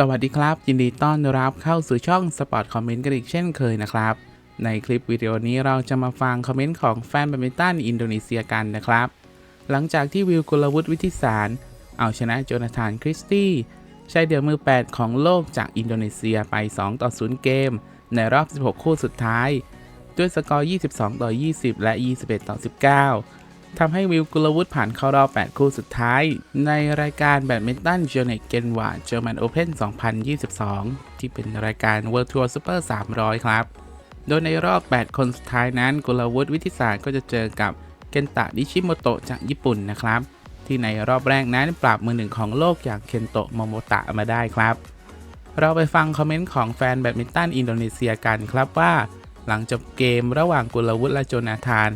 สวัสดีครับ ยินดีต้อนรับเข้าสู่ช่องสปอร์ตคอมเมนต์กันอีกเช่นเคยนะครับ ในคลิปวิดีโอนี้เราจะมาฟังคอมเมนต์ของแฟนแบดมินตันอินโดนีเซียกันนะครับ หลังจากที่วิวกุลวุฒิวิทิสาร เอาชนะโจนาธานคริสตี้ชายเดี่ยวมือ 8 ของโลกจากอินโดนีเซียไป 2 ต่อ 0 เกม ในรอบ 16 คู่สุดท้าย ด้วยสกอร์ 22 ต่อ 20 และ 21 ต่อ 19 ทำให้วิวกุลวุฒิผ่านเข้ารอบ 8 คู่สุดท้าย ในรายการแบดมินตันเจเนกเกนวาเจอร์แมนโอเพน2022 ที่เป็นรายการ World Tour Super 300 ครับ โดยในรอบ 8 คนสุดท้ายนั้น กุลวุฒิวิทิสารก็จะเจอกับเคนตะนิชิโมโตะจากญี่ปุ่นนะครับ ที่ในรอบแรกนั้นปราบมือหนึ่งของโลกอย่างเคนโตะโมโมตะมาได้ครับ เราไปฟังคอมเมนต์ของแฟนแบดมินตันอินโดนีเซียกันครับว่า หลังจบเกมระหว่างกุลวุฒิและโจนาธาน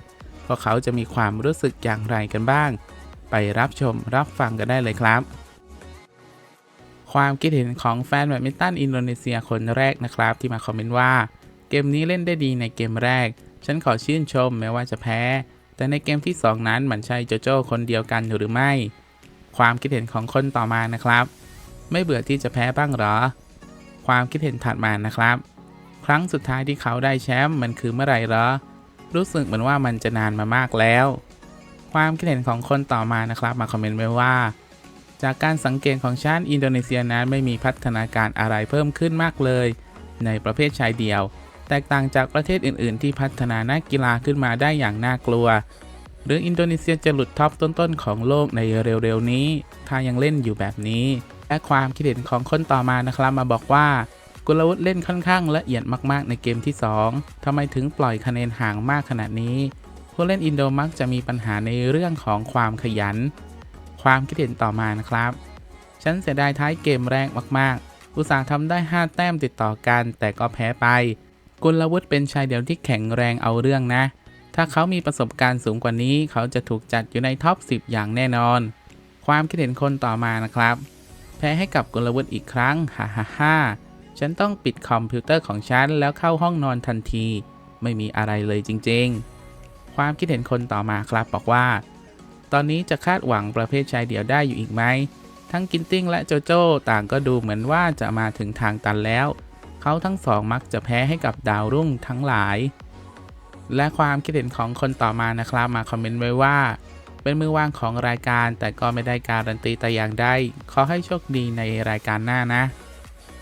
วกเขาจะมีความรู้สึกอย่างไรกันบ้าง ไปรับชมรับฟังกันได้เลยครับ ความคิดเห็นของแฟนแบดมินตันอินโดนีเซียคนแรกนะครับ ที่มาคอมเมนต์ว่า เกมนี้เล่นได้ดีในเกมแรก ฉันขอชื่นชมแม้ว่าจะแพ้ แต่ในเกมที่ 2 นั้นมันใช่โจโจ้คนเดียวกันหรือไม่ ความคิดเห็นของคนต่อมานะครับ ไม่เบื่อที่จะแพ้บ้างหรอ ความคิดเห็นถัดมานะครับ ครั้งสุดท้ายที่เขาได้แชมป์มันคือเมื่อไหร่เหรอ รู้สึกเหมือนว่ามันจะนานมามากแล้ว ความคิดเห็นของคนต่อมานะครับมาคอมเมนต์ไว้ว่า จากการสังเกตของชาติอินโดนีเซียนั้นไม่มีพัฒนาการอะไรเพิ่มขึ้นมากเลย ในประเภทชายเดี่ยว แตกต่างจากประเทศอื่น ๆ ที่พัฒนานักกีฬาขึ้นมาได้อย่างน่ากลัว หรืออินโดนีเซียจะหลุดท็อปต้น ๆ ของโลกในเร็ว ๆ นี้ ถ้ายังเล่นอยู่แบบนี้และความคิดเห็นของคนต่อมานะครับมาบอกว่า ลวุฒิเล่นค่อนข้างละเอียดมากๆ ในเกมที่ 2ทำไมถึงปล่อยคะแนนห่างมากขนาดนี้ ผู้เล่นอินโดมักจะมีปัญหาในเรื่องของความขยัน ความคิดเห็นต่อมานะครับ ฉันเสียดายท้ายเกมแรกมากๆ อุตสาห์ทำได้ 5 แต้มติดต่อกันแต่ก็แพ้ไปกุลวุฒิเป็นชายเดี่ยวที่แข็งแรงเอาเรื่องนะ ถ้าเขามีประสบการณ์สูงกว่านี้ เขาจะถูกจัดอยู่ในท็อป 10 อย่างแน่นอน ความคิดเห็นคนต่อมานะครับ แพ้ให้กับกุลวุฒิอีกครั้ง ฮ่าฮ่าฮ่า ฉันต้องปิดคอมพิวเตอร์ของฉันแล้วเข้าห้องนอนทันที ไม่มีอะไรเลยจริงๆ ความคิดเห็นคนต่อมาครับบอกว่า ตอนนี้จะคาดหวังประเภทชายเดี่ยวได้อยู่อีกไหม ทั้งกินติ้งและโจโจ้ต่างก็ดูเหมือนว่าจะมาถึงทางตันแล้ว เขาทั้งสองมักจะแพ้ให้กับดาวรุ่งทั้งหลาย และความคิดเห็นของคนต่อมานะครับมาคอมเมนต์ไว้ว่าเป็นมือวางของรายการแต่ก็ไม่ได้การันตีแต่อย่างใดขอให้โชคดีในรายการหน้านะ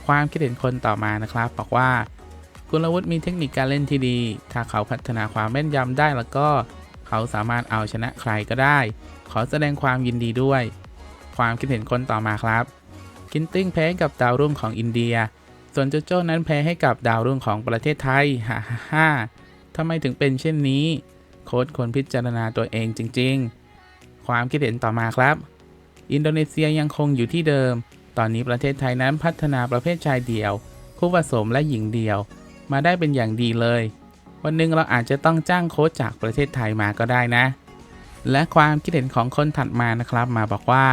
ความคิดเห็นคนต่อมานะครับ บอกว่ากุลวุฒิมีเทคนิคการเล่นที่ดี ถ้าเขาพัฒนาความแม่นยำได้แล้วก็ เขาสามารถเอาชนะใครก็ได้ ขอแสดงความยินดีด้วย ความคิดเห็นคนต่อมาครับ กินติ้งแพ้กับดาวรุ่งของอินเดีย ส่วนโจโจ้นั้นแพ้ให้กับดาวรุ่งของประเทศไทยฮ่าฮ่าฮ่าทำไมถึงเป็นเช่นนี้ โค้ชควรพิจารณาตัวเองจริง ๆ ความคิดเห็นต่อมาครับ อินโดนีเซียยังคงอยู่ที่เดิม ตอนนี้ประเทศไทยนั้นพัฒนาประเภทชายเดี่ยว คู่ผสมและหญิงเดี่ยว มาได้เป็นอย่างดีเลย วันหนึ่งเราอาจจะต้องจ้างโค้ชจากประเทศไทยมาก็ได้นะ และความคิดเห็นของคนถัดมานะครับมาบอกว่า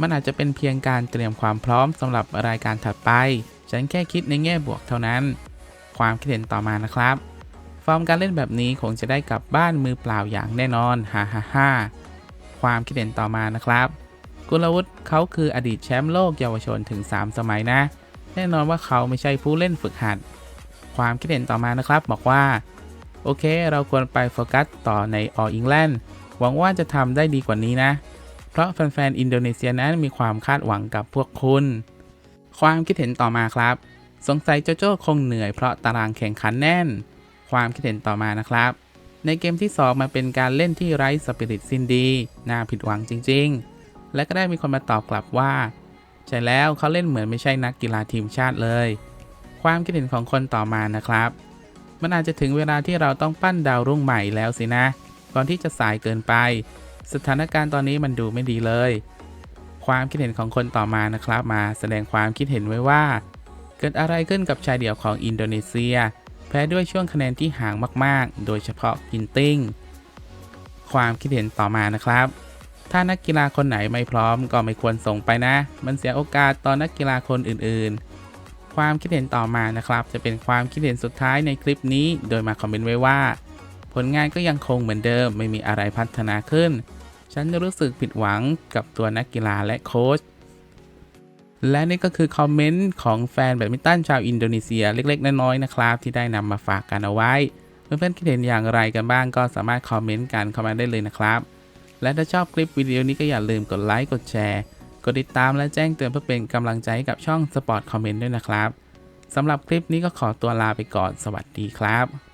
มันอาจจะเป็นเพียงการเตรียมความพร้อมสำหรับรายการถัดไป ฉันแค่คิดในแง่บวกเท่านั้น ความคิดเห็นต่อมานะครับ ฟอร์มการเล่นแบบนี้คงจะได้กลับบ้านมือเปล่าอย่างแน่นอนฮ่าฮ่าฮ่าความคิดเห็นต่อมานะครับ กุลวุฒิเขาคืออดีตแชมป์โลกเยาวชนถึง 3 สมัยนะ แน่นอนว่าเขาไม่ใช่ผู้เล่นฝึกหัด ความคิดเห็นต่อมานะครับบอกว่า โอเค เราควรไปโฟกัสต่อใน All England หวังว่าจะทำได้ดีกว่านี้นะ เพราะแฟนๆอินโดนีเซียนั้นมีความคาดหวังกับพวกคุณ ความคิดเห็นต่อมาครับ สงสัยโจโจ้คงเหนื่อยเพราะตารางแข่งขันแน่น ความคิดเห็นต่อมานะครับ ในเกมที่2มันเป็นการเล่นที่ไร้สปิริตสิ้นดี น่าผิดหวังจริง ๆ และก็ได้มีคนมาตอบกลับว่า ใช่แล้วเขาเล่นเหมือนไม่ใช่นักกีฬาทีมชาติเลย ความคิดเห็นของคนต่อมานะครับ มันอาจจะถึงเวลาที่เราต้องปั้นดาวรุ่งใหม่แล้วสินะ ก่อนที่จะสายเกินไป สถานการณ์ตอนนี้มันดูไม่ดีเลย ความคิดเห็นของคนต่อมานะครับ มาแสดงความคิดเห็นไว้ว่า เกิดอะไรขึ้นกับชายเดี่ยวของอินโดนีเซีย แพ้ด้วยช่วงคะแนนที่ห่างมาก ๆ โดยเฉพาะกินติ้งความคิดเห็นต่อมานะครับ ถ้านักกีฬาคนไหนไม่พร้อมก็ไม่ควรส่งไปนะ มันเสียโอกาสต่อนนักกีฬาคนอื่นๆ ความคิดเห็นต่อมานะครับ จะเป็นความคิดเห็นสุดท้ายในคลิปนี้ โดยมาคอมเมนต์ไว้ว่า ผลงานก็ยังคงเหมือนเดิมไม่มีอะไรพัฒนาขึ้น ฉันรู้สึกผิดหวังกับตัวนักกีฬาและโค้ชและนี่ก็คือคอมเมนต์ของแฟนแบดมินตันชาวอินโดนีเซียเล็กๆ น้อยๆนะครับ ที่ได้นำมาฝากกันเอาไว้ เพื่อนๆคิดเห็นอย่างไรกันบ้างก็สามารถคอมเมนต์กันเข้ามาได้เลยนะครับ และถ้าชอบคลิปวิดีโอนี้ก็อย่าลืมกดไลค์กดแชร์กดติดตามและแจ้งเตือนเพื่อเป็นกำลังใจให้กับช่อง Sport Comment ด้วยนะครับสำหรับคลิปนี้ก็ขอตัวลาไปก่อนสวัสดีครับ